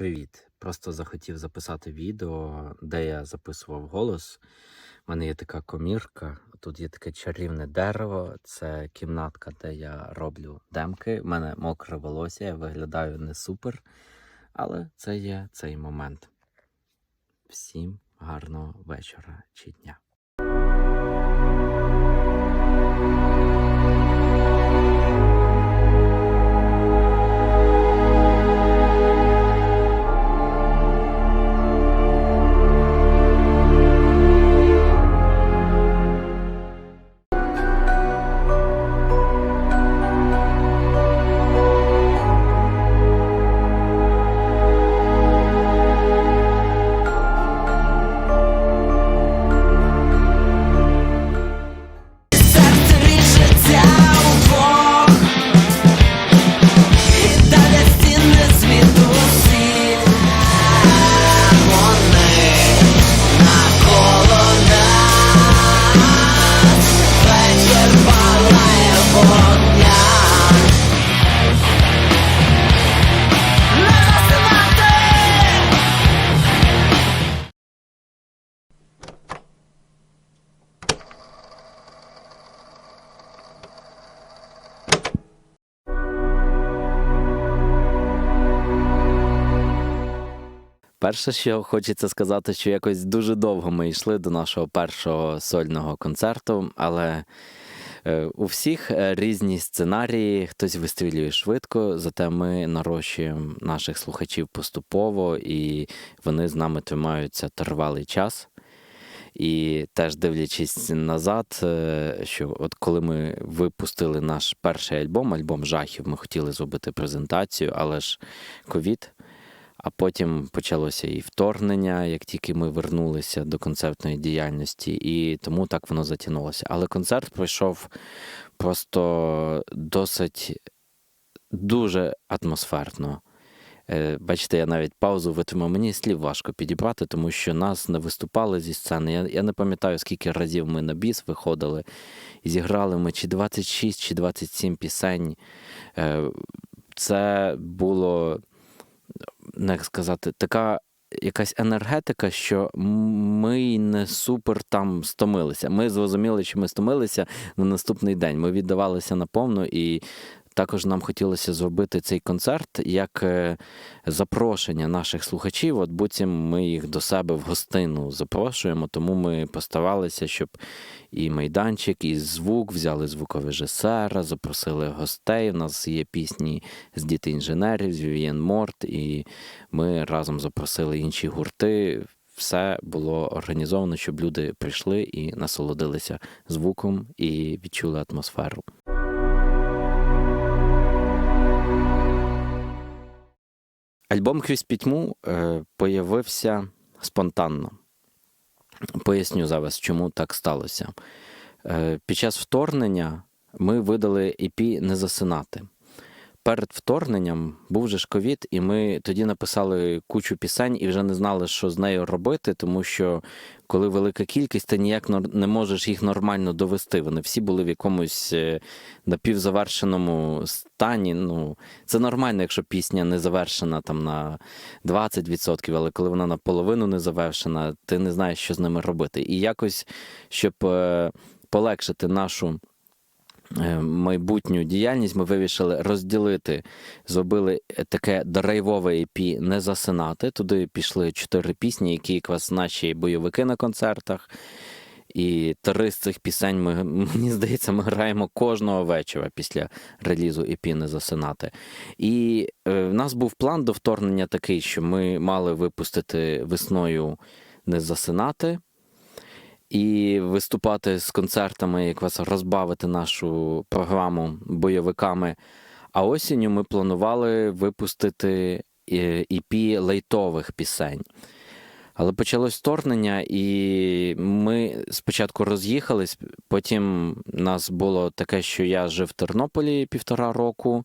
Привіт! Просто захотів записати відео, де я записував голос. У мене є така комірка, тут є таке чарівне дерево, це кімнатка, де я роблю демки. У мене мокре волосся, я виглядаю не супер, але це є цей момент. Всім гарного вечора чи дня. Перше, що хочеться сказати, що якось дуже довго ми йшли до нашого першого сольного концерту, але е, у всіх е, різні сценарії, хтось вистрілює швидко, зате ми нарощуємо наших слухачів поступово, і вони з нами тримаються тривалий час. І теж дивлячись назад, е, що от коли ми випустили наш перший альбом, альбом жахів, ми хотіли зробити презентацію, але ж ковід. А потім почалося і вторгнення, як тільки ми вернулися до концертної діяльності, і тому так воно затягнулося. Але концерт пройшов просто досить дуже атмосферно. Е, Бачите, я навіть паузу витримав. Мені слів важко підібрати, тому що нас не виступали зі сцени. Я, я не пам'ятаю, скільки разів ми на біс виходили і зіграли ми чи 26, чи 27 пісень. Е, Це було як сказати, така якась енергетика, що ми не супер там стомилися. Ми зрозуміли, що ми стомилися на наступний день. Ми віддавалися наповну і. Також нам хотілося зробити цей концерт як е, запрошення наших слухачів. От буцім ми їх до себе в гостину запрошуємо, тому ми постаралися, щоб і майданчик, і звук взяли звукорежисера, запросили гостей. У нас є пісні з діти інженерів, з Вів'єн Морт, і ми разом запросили інші гурти. Все було організовано, щоб люди прийшли і насолодилися звуком і відчули атмосферу. Альбом Крізь пітьму е, появився спонтанно. Поясню зараз, чому так сталося. Е, під час вторгнення ми видали EP не засинати. Перед вторгненням був же ж ковід, і ми тоді написали кучу пісень і вже не знали, що з нею робити, тому що коли велика кількість, ти ніяк не можеш їх нормально довести. Вони всі були в якомусь е, напівзавершеному стані. Ну, це нормально, якщо пісня не завершена там на 20%, але коли вона наполовину не завершена, ти не знаєш, що з ними робити. І якось, щоб е, полегшити нашу майбутню діяльність, ми вирішили розділити, зробили таке драйвове EP не засинати. Туди пішли чотири пісні, які якраз наші бойовики на концертах. І три з цих пісень ми, мені здається, ми граємо кожного вечора після релізу EP не засинати. І е, в нас був план до вторгнення такий, що ми мали випустити весною не засинати і виступати з концертами, якраз розбавити нашу програму бойовиками. А осінню ми планували випустити е, EP лейтових пісень. Але почалось вторгнення, і ми спочатку роз'їхались. Потім нас було таке, що я жив в Тернополі півтора року.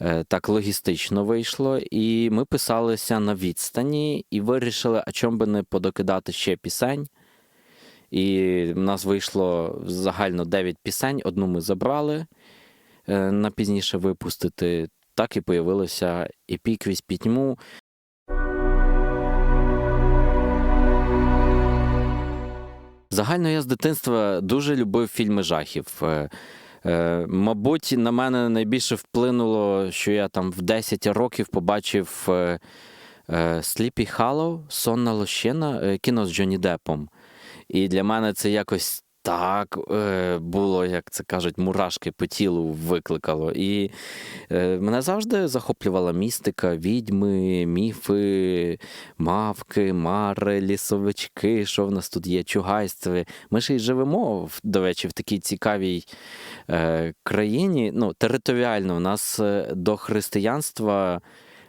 Е, Так логістично вийшло, і ми писалися на відстані і вирішили, а чому би не подокидати ще пісень. І в нас вийшло загально 9 пісень. Одну ми забрали е, на пізніше випустити. Так і появилося епіквість пітьму. Загально я з дитинства дуже любив фільми жахів. Е, е, мабуть, на мене найбільше вплинуло, що я там в 10 років побачив Сліпі Халлоу, Сонна Лощина, кіно з Джонні Деппом. І для мене це якось так е, було, як це кажуть, мурашки по тілу викликало. І е, мене завжди захоплювала містика, відьми, міфи, мавки, мари, лісовички, що в нас тут є, чугайстви. Ми ж і живемо, в- до речі, в такій цікавій е, країні. Ну, територіально у нас до християнства.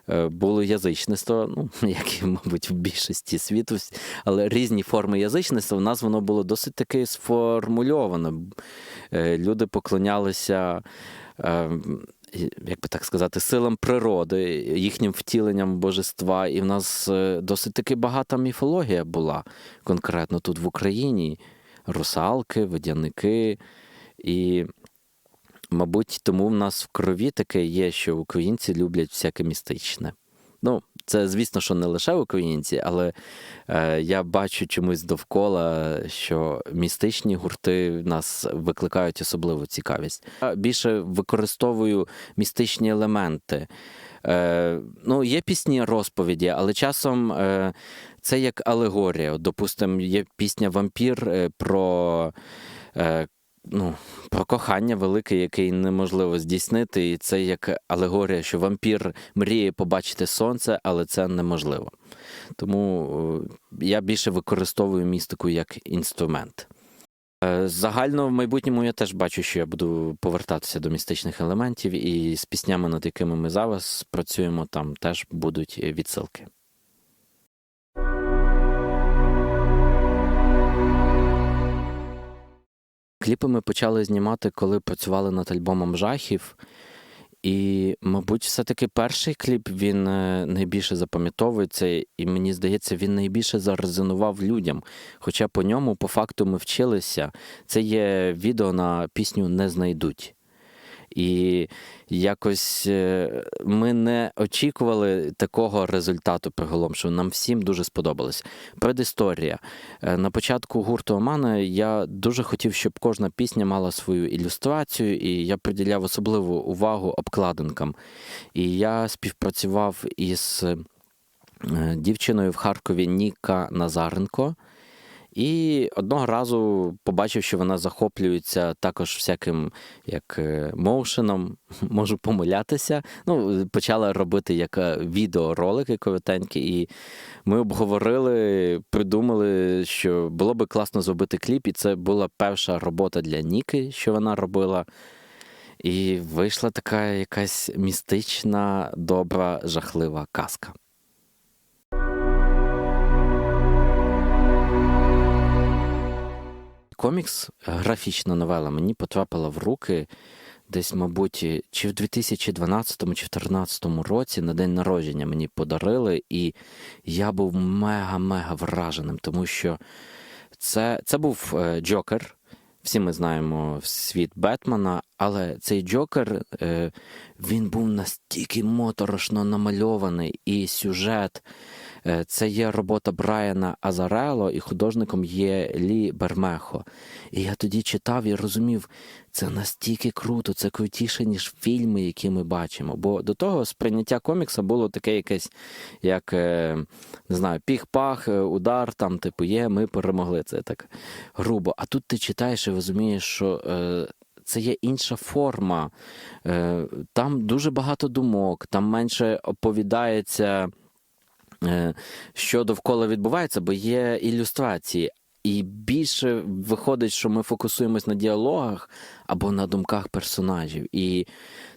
Е, Було язичництво, ну, як і, мабуть, в більшості світу, але різні форми язичництва, у нас воно було досить таки сформульовано. Е, Люди поклонялися, е, як би так сказати, силам природи, їхнім втіленням божества. І в нас досить таки багата міфологія була конкретно тут в Україні. Русалки, водяники. І, мабуть, тому в нас в крові таке є, що українці люблять всяке містичне. Ну, це, звісно, що не лише українці, але е, я бачу чомусь довкола, що містичні гурти в нас викликають особливу цікавість. Я більше використовую містичні елементи. Е, ну, є пісні розповіді, але часом е, це як алегорія. Допустимо, є пісня Вампір е, про. Е, Ну, про кохання велике, яке неможливо здійснити, і це як алегорія, що вампір мріє побачити сонце, але це неможливо. Тому е, я більше використовую містику як інструмент. Е, Загально в майбутньому я теж бачу, що я буду повертатися до містичних елементів, і з піснями, над якими ми зараз працюємо, там теж будуть відсилки. Кліпи ми почали знімати, коли працювали над альбомом жахів. І, мабуть, все-таки перший кліп він е, найбільше запам'ятовується, і мені здається, він найбільше зарезонував людям. Хоча по ньому, по факту, ми вчилися. Це є відео на пісню Не знайдуть. І якось е, ми не очікували такого результату приголомшого. Нам всім дуже сподобалось. Предісторія. Е, На початку гурту Омана я дуже хотів, щоб кожна пісня мала свою ілюстрацію, і я приділяв особливу увагу обкладинкам. І я співпрацював із е, дівчиною в Харкові Ніка Назаренко. І одного разу побачив, що вона захоплюється також всяким як е, моушеном, можу помилятися. Ну, почала робити як е, відеоролики коротенькі, і ми обговорили, придумали, що було би класно зробити кліп, і це була перша робота для Ніки, що вона робила. І вийшла така якась містична, добра, жахлива казка. Комікс, е, графічна новела, мені потрапила в руки десь, мабуть, чи в 2012, чи в 2014 році на день народження мені подарили, і я був мега-мега враженим, тому що це, це був е, Джокер. Всі ми знаємо світ Бетмена, але цей Джокер е, він був настільки моторошно намальований, і сюжет. Е, Це є робота Брайана Азарело, і художником є Лі Бермехо. І я тоді читав і розумів, це настільки круто, це крутіше, ніж фільми, які ми бачимо. Бо до того сприйняття комікса було таке якесь, як е, не знаю, піх-пах, е, удар, там, типу, є, ми перемогли. Це так грубо. А тут ти читаєш і розумієш, що. Це є інша форма. Там дуже багато думок, там менше оповідається, що довкола відбувається, бо є ілюстрації. І більше виходить, що ми фокусуємось на діалогах або на думках персонажів. І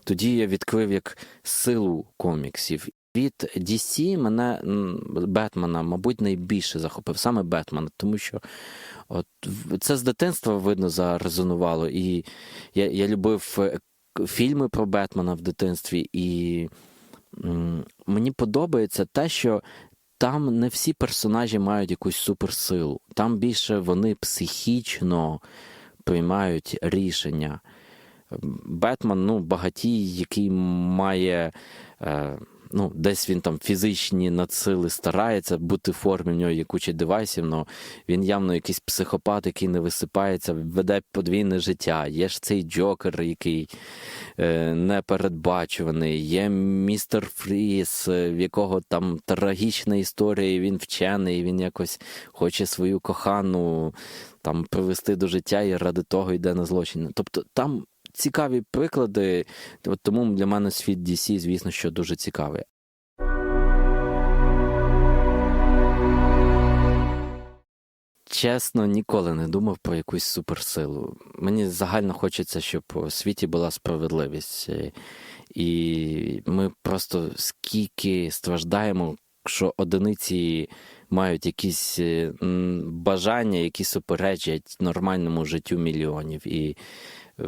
тоді я відкрив як силу коміксів. Від DC мене Бетмена, мабуть, найбільше захопив саме Бетмена, тому що от це з дитинства видно зарезонувало. І я, я любив е, фільми про Бетмена в дитинстві, і мені подобається те, що там не всі персонажі мають якусь суперсилу. Там більше вони психічно приймають рішення. Бетмен, ну, багатій, який має, е, ну, десь він там фізичні надсили старається бути в формі, в нього є куча девайсів, але він явно якийсь психопат, який не висипається, веде подвійне життя. Є ж цей Джокер, який е, непередбачуваний, є містер Фріс, е, в якого там трагічна історія, і він вчений, і він якось хоче свою кохану там привести до життя і ради того йде на злочин. Тобто там цікаві приклади, от тому для мене світ DC, звісно, що дуже цікавий. Чесно, ніколи не думав про якусь суперсилу. Мені загально хочеться, щоб у світі була справедливість. Е, І ми просто скільки страждаємо, що одиниці мають якісь е, бажання, які суперечать нормальному життю мільйонів. І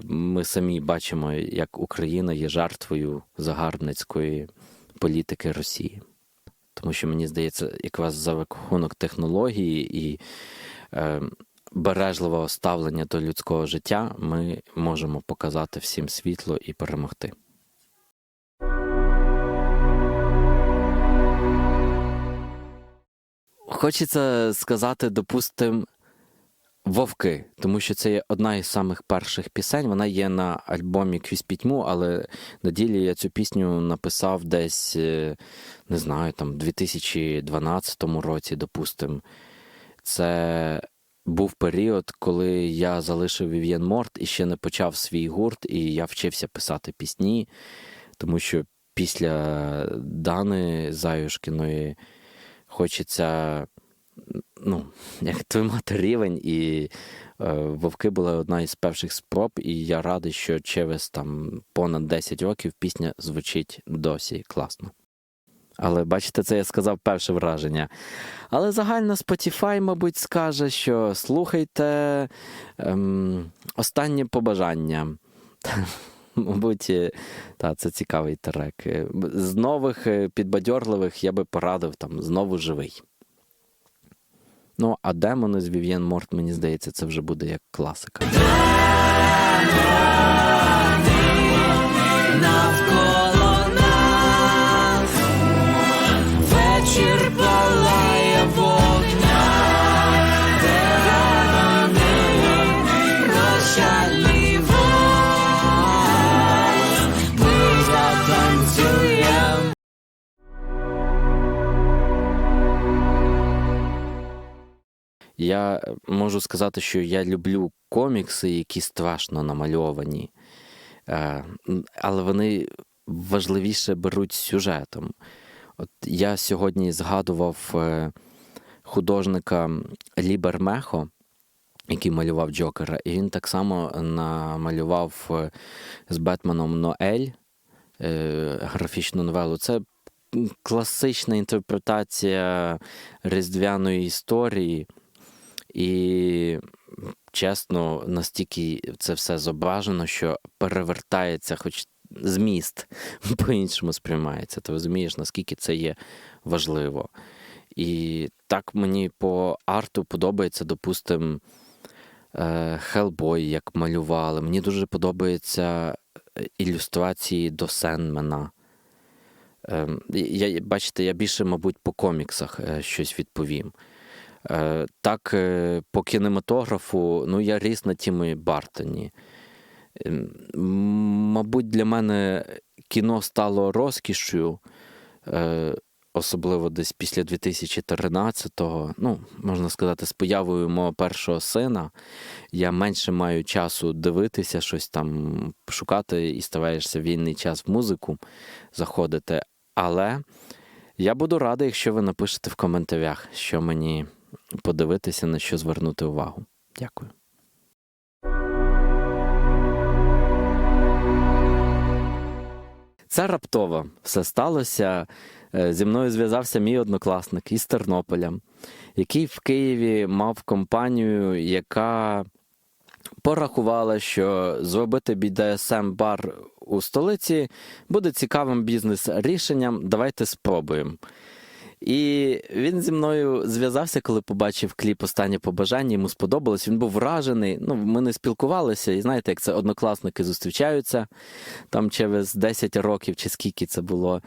ми самі бачимо, як Україна є жертвою загарбницької політики Росії. Тому що мені здається, якраз за рахунок технології і е, бережливого ставлення до людського життя ми можемо показати всім світло і перемогти. Хочеться сказати, допустим, Вовки, тому що це є одна із самих перших пісень. Вона є на альбомі Крізь пітьму, але на ділі я цю пісню написав десь, е, не знаю, там, в 2012 році, допустим. Це був період, коли я залишив Вів'єн Морт і ще не почав свій гурт, і я вчився писати пісні, тому що після Дани Заюшкіної хочеться ну, як тримати рівень, і е, вовки були одна із перших спроб, і я радий, що через там понад 10 років пісня звучить досі класно. Але бачите, це я сказав перше враження. Але загально Spotify, мабуть, скаже, що слухайте ем, останнє побажання. Мабуть, е, та, це цікавий трек. Е, З нових е, підбадьорливих я би порадив там знову живий. Ну, а демони з Вів'єн Морт, мені здається, це вже буде як класика. Я можу сказати, що я люблю комікси, які страшно намальовані, Е, але вони важливіше беруть сюжетом. От я сьогодні згадував е, художника Лібер Мехо, який малював Джокера, і він так само намалював е, з Бетменом Ноель е, графічну новелу. Це класична інтерпретація різдвяної історії. І чесно, настільки це все зображено, що перевертається, хоч зміст по-іншому сприймається. Ти розумієш, наскільки це є важливо. І так мені по арту подобається, допустим, е, Хелбой, як малювали. Мені дуже подобаються е, ілюстрації до Сенмена. Ем, Я, бачите, я більше, мабуть, по коміксах е, щось відповім. Е, Так, е, по кінематографу, ну, я ріс на Тімі Бартоні. Ем, Мабуть, для мене кіно стало розкішю, е, особливо десь після 2013-го. Ну, можна сказати, з появою мого першого сина. Я менше маю часу дивитися, щось там шукати і стараєшся в вільний час в музику заходити. Але я буду радий, якщо ви напишете в коментарях, що мені подивитися, на що звернути увагу. Дякую. Це раптово все сталося. Е, Зі мною зв'язався мій однокласник із Тернополя, який в Києві мав компанію, яка порахувала, що зробити BDSM бар у столиці буде цікавим бізнес-рішенням. Давайте спробуємо. І він зі мною зв'язався, коли побачив кліп Останнє побажання, йому сподобалось. Він був вражений. Ну, ми не спілкувалися, і знаєте, як це однокласники зустрічаються там через 10 років чи скільки це було.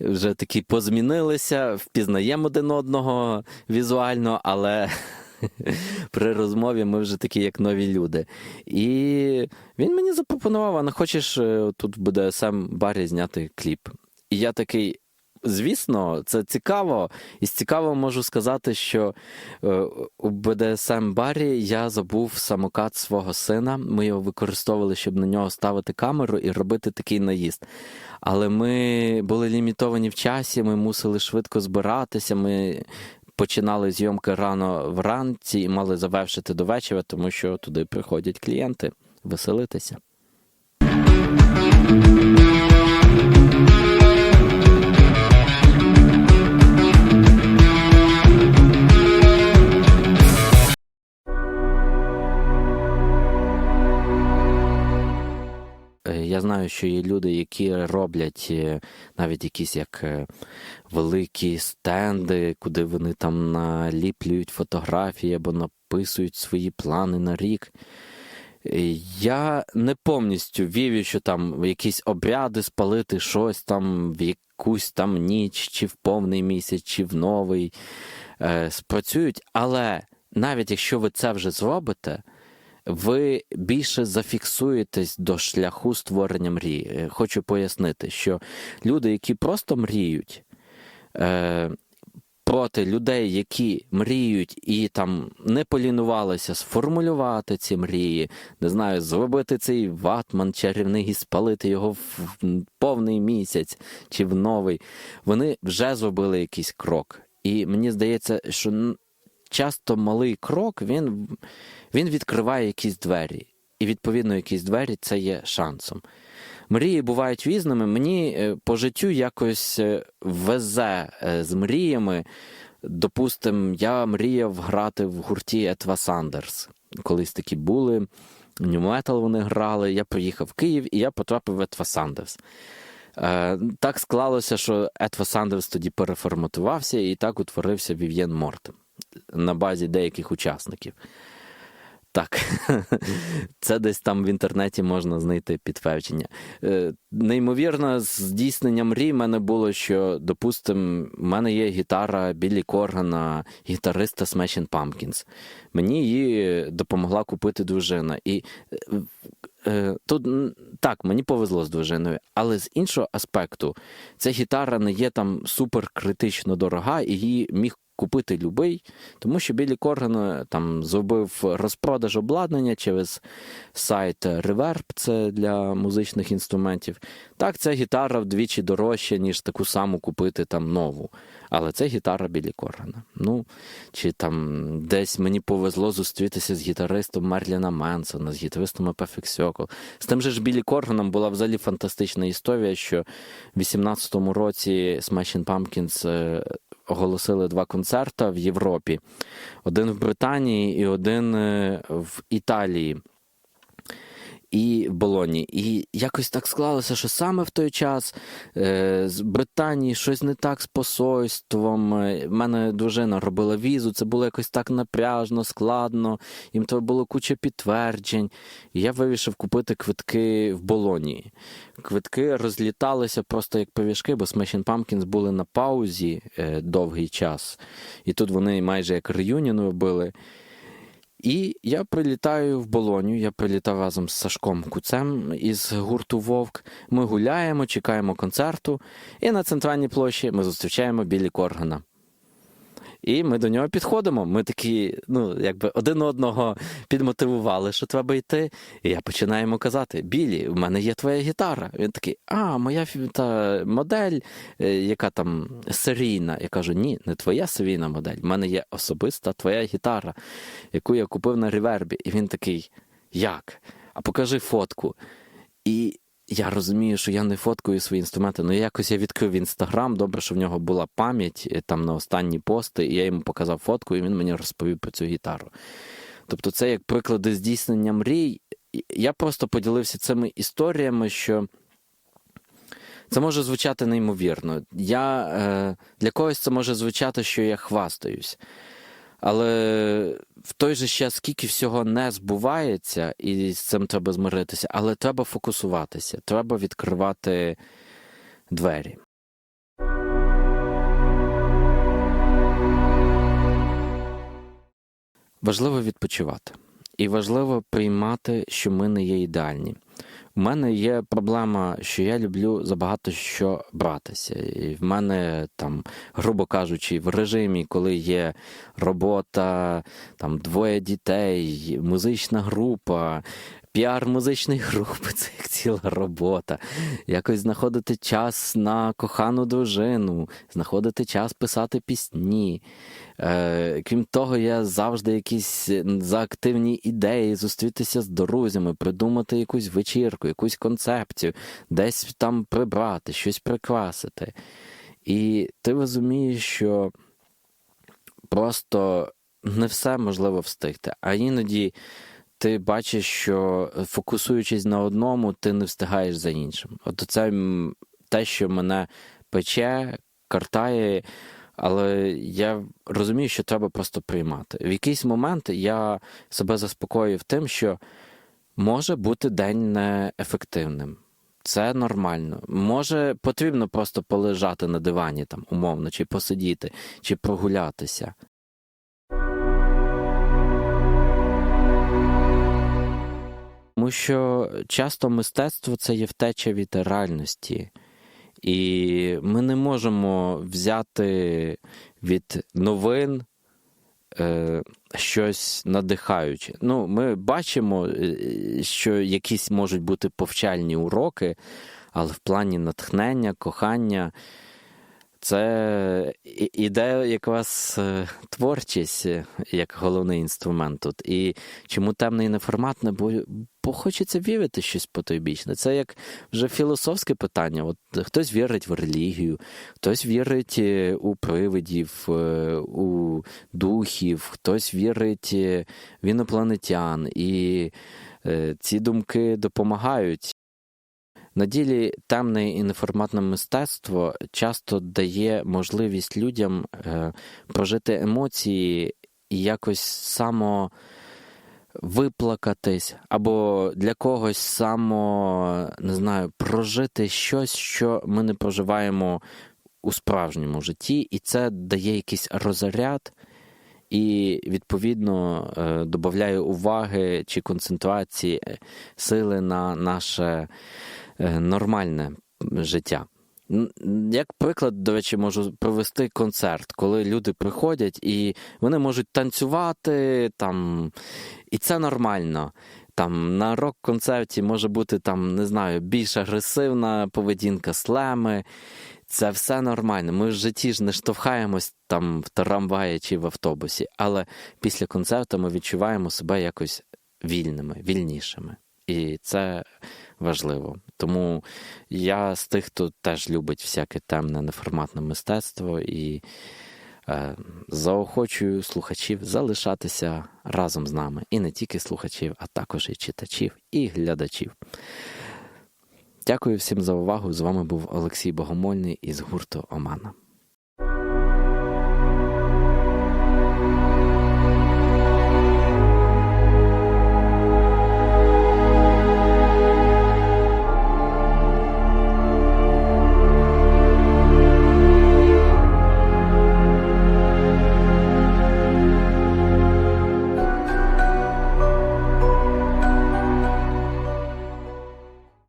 вже такі позмінилися, впізнаємо один одного візуально, але при розмові ми вже такі, як нові люди. І він мені запропонував, а не хочеш е, тут в БДСМ барі зняти кліп. І я такий. Звісно, це цікаво, і цікаво можу сказати, що е, у БДСМ барі я забув самокат свого сина. Ми його використовували, щоб на нього ставити камеру і робити такий наїзд. Але ми були лімітовані в часі, ми мусили швидко збиратися. Ми починали зйомки рано вранці і мали завершити до вечора, тому що туди приходять клієнти веселитися. Люди, які роблять е, навіть якісь як е, великі стенди, куди вони там наліплюють фотографії або написують свої плани на рік. Е, Я не повністю вірю, що там якісь обряди спалити щось там в якусь там ніч, чи в повний місяць, чи в новий е, спрацюють. Але навіть якщо ви це вже зробите, ви більше зафіксуєтесь до шляху створення мрії. Е, Хочу пояснити, що люди, які просто мріють, е, проти людей, які мріють і там не полінувалися сформулювати ці мрії, не знаю, зробити цей ватман чарівний і спалити його в повний місяць чи в новий, вони вже зробили якийсь крок. І мені здається, що часто малий крок він, він відкриває якісь двері. І відповідно якісь двері це є шансом. Мрії бувають різними. Мені е, по життю якось е, везе е, з мріями. Допустим, я мріяв грати в гурті Етва Сандерс. Колись такі були. Нью-метал вони грали. Я приїхав в Київ і я потрапив в Етва Сандерс. Так склалося, що Етва Сандерс тоді переформатувався, і так утворився Вів'єн Мортем на базі деяких учасників. Так, це десь там в інтернеті можна знайти підтвердження. Е, Неймовірно, здійснення мрій в мене було, що, допустимо, в мене є гітара Біллі Коргана, гітариста Smashing Pumpkins. Мені її допомогла купити дружина. І е, е, тут так, мені повезло з дружиною, але з іншого аспекту, ця гітара не є там супер критично дорога, і її міг купити любий, тому що Білі Корган е, там зробив розпродаж обладнання через сайт Reverb, це для музичних інструментів. Так, ця гітара вдвічі дорожча, ніж таку саму купити там нову. Але це гітара Білі Коргана. Ну, чи там десь мені повезло зустрітися з гітаристом Мерліна Менсона, з гітаристом Circle. З тим же ж Білі Корганом була взагалі фантастична історія, що в 18-му році Smashing Pumpkins е, оголосили два концерти в Європі: один в Британії і один е, в Італії. І Болоні. І якось так склалося, що саме в той час е, з Британії щось не так з посольством. Е, В мене дружина робила візу, це було якось так напряжно, складно, їм треба було куча підтверджень. І я вирішив купити квитки в Болонії. Квитки розліталися просто як повішки, бо Smashing Pumpkins були на паузі е, довгий час. І тут вони майже як реюніон робили. І я прилітаю в Болоню. Я прилітав разом з Сашком Куцем із гурту Вовк. Ми гуляємо, чекаємо концерту, і на центральній площі ми зустрічаємо Білі Коргана. І ми до нього підходимо. Ми такі, ну, якби один одного підмотивували, що треба йти. І я починаю йому казати: Білі, в мене є твоя гітара. Він такий, а, моя та модель, е, яка там серійна. Я кажу, ні, не твоя серійна модель. В мене є особиста твоя гітара, яку я купив на ревербі. І він такий, як? А покажи фотку. І я розумію, що я не фоткаю свої інструменти. Ну якось я відкрив інстаграм. Добре, що в нього була пам'ять е, там на останні пости, і я йому показав фотку, і він мені розповів про цю гітару. Тобто, це як приклади здійснення мрій. Я просто поділився цими історіями, що. Це може звучати неймовірно. Я, е, для когось це може звучати, що я хвастаюсь. Але в той же час скільки всього не збувається, і з цим треба змиритися, але треба фокусуватися, треба відкривати двері. Важливо відпочивати. І важливо приймати, що ми не є ідеальні. У мене є проблема, що я люблю забагато що братися. І в мене там, грубо кажучи, в режимі, коли є робота, там двоє дітей, музична група, піар музичної групи це як ціла робота. Якось знаходити час на кохану дружину, знаходити час писати пісні. Е, крім того, я завжди якісь заактивні ідеї зустрітися з друзями, придумати якусь вечірку, якусь концепцію, десь там прибрати, щось прикрасити. І ти розумієш, що просто не все можливо встигти. А іноді ти бачиш, що фокусуючись на одному, ти не встигаєш за іншим. От це те, що мене пече, картає. Але я розумію, що треба просто приймати. В якийсь момент я себе заспокоїв тим, що може бути день неефективним. Це нормально. Може, потрібно просто полежати на дивані, там, умовно, чи посидіти, чи прогулятися. Тому що часто мистецтво це є втеча від реальності. І ми не можемо взяти від новин е, щось надихаюче. Ну, ми бачимо, е, що якісь можуть бути повчальні уроки, але в плані натхнення, кохання. Це іде якраз е, творчість е, як головний інструмент тут. І чому темний неформатне? Бо, бо хочеться вірити щось потойбічне. Це як вже філософське питання. От хтось вірить в релігію, хтось вірить е, у привидів, у духів, хтось вірить в інопланетян. І ці думки допомагають. На ділі темне і неформатне мистецтво часто дає можливість людям е, прожити емоції і якось само виплакатись, або для когось само, не знаю, прожити щось, що ми не проживаємо у справжньому житті, і це дає якийсь розряд. І відповідно е, додає уваги чи концентрації е, сили на наше нормальне життя. Як приклад, до речі, можу провести концерт, коли люди приходять і вони можуть танцювати там, і це нормально. Там на рок-концерті може бути там, не знаю, більш агресивна поведінка, слеми. Це все нормально. Ми в житті ж не штовхаємось там в трамваї чи в автобусі, але після концерту ми відчуваємо себе якось вільними, вільнішими. І це важливо. Тому я з тих, хто теж любить всяке темне неформатне мистецтво і е, заохочую слухачів залишатися разом з нами. І не тільки слухачів, а також і читачів, і глядачів. Дякую всім за увагу. З вами був Олексій Богомольний із гурту Омана.